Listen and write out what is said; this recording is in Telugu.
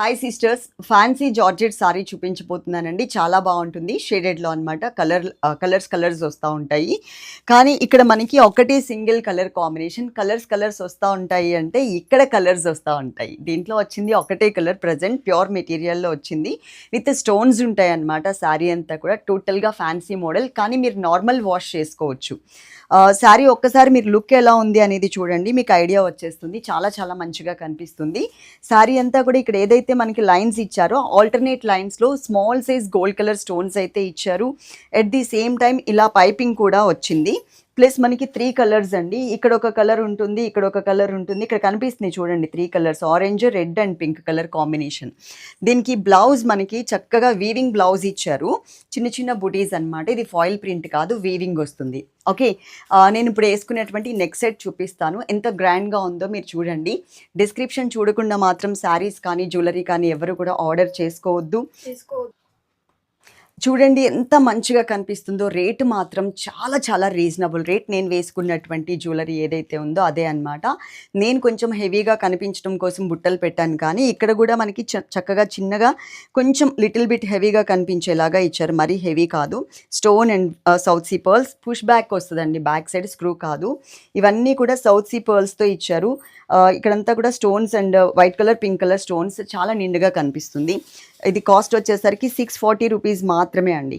Hi sisters fancy georgette sari చూపించబోతున్నానండి. చాలా బాగుంటుంది. షేడెడ్లో అనమాట కలర్ కలర్స్ కలర్స్ వస్తూ ఉంటాయి. కానీ ఇక్కడ మనకి ఒకటే single colour combination colours colours వస్తూ ఉంటాయి అంటే ఇక్కడ కలర్స్ వస్తూ ఉంటాయి. దీంట్లో వచ్చింది ఒకటే కలర్ ప్రజెంట్ ప్యూర్ మెటీరియల్లో వచ్చింది. విత్ స్టోన్స్ ఉంటాయి అనమాట శారీ అంతా కూడా టోటల్గా ఫ్యాన్సీ మోడల్ కానీ మీరు నార్మల్ వాష్ చేసుకోవచ్చు. శారీ ఒక్కసారి మీరు లుక్ ఎలా ఉంది అనేది చూడండి. మీకు ఐడియా వచ్చేస్తుంది. చాలా చాలా మంచిగా కనిపిస్తుంది. శారీ అంతా కూడా ఇక్కడ ఏదైతే మనకి లైన్స్ ఇచ్చారో ఆల్టర్నేట్ లైన్స్లో small size gold colour stones అయితే ఇచ్చారు. ఎట్ ది సేమ్ టైం ఇలా పైపింగ్ కూడా వచ్చింది. ప్లస్ మనకి త్రీ కలర్స్ అండి. ఇక్కడ ఒక కలర్ ఉంటుంది ఇక్కడ ఒక కలర్ ఉంటుంది. ఇక్కడ కనిపిస్తుంది చూడండి three colours. Orange red and pink colour combination. దీనికి బ్లౌజ్ మనకి చక్కగా వీవింగ్ బ్లౌజ్ ఇచ్చారు. చిన్న చిన్న బుటీస్ అన్నమాట. ఇది ఫాయిల్ ప్రింట్ కాదు వీవింగ్ వస్తుంది. ఓకే? నేను ఇప్పుడు వేసుకునేటువంటి నెక్ సెట్ చూపిస్తాను. ఎంత గ్రాండ్గా ఉందో మీరు చూడండి. డిస్క్రిప్షన్ చూడకుండా మాత్రం శారీస్ కానీ జ్యువెలరీ కానీ ఎవరు కూడా ఆర్డర్ చేసుకోవద్దు. చూడండి ఎంత మంచిగా కనిపిస్తుందో. రేటు మాత్రం చాలా చాలా రీజనబుల్. రేట్ నేను వేసుకున్నటువంటి జ్యువెలరీ ఏదైతే ఉందో అదే అన్నమాట. నేను కొంచెం హెవీగా కనిపించడం కోసం బుట్టలు పెట్టాను కానీ ఇక్కడ కూడా మనకి చ- చక్కగా చిన్నగా కొంచెం లిటిల్ బిట్ హెవీగా కనిపించేలాగా ఇచ్చారు. మరీ హెవీ కాదు. Stone and South Sea pearls. Push back వస్తుందండి. బ్యాక్ సైడ్ స్క్రూ కాదు. ఇవన్నీ కూడా సౌత్ సీ పర్ల్స్తో ఇచ్చారు. ఇక్కడంతా కూడా stones and white colour pink colour stones చాలా నిండుగా కనిపిస్తుంది. ఇది కాస్ట్ వచ్చేసరికి సిక్స్ ఫార్టీ రూపీస్ మాత్రమే అండి.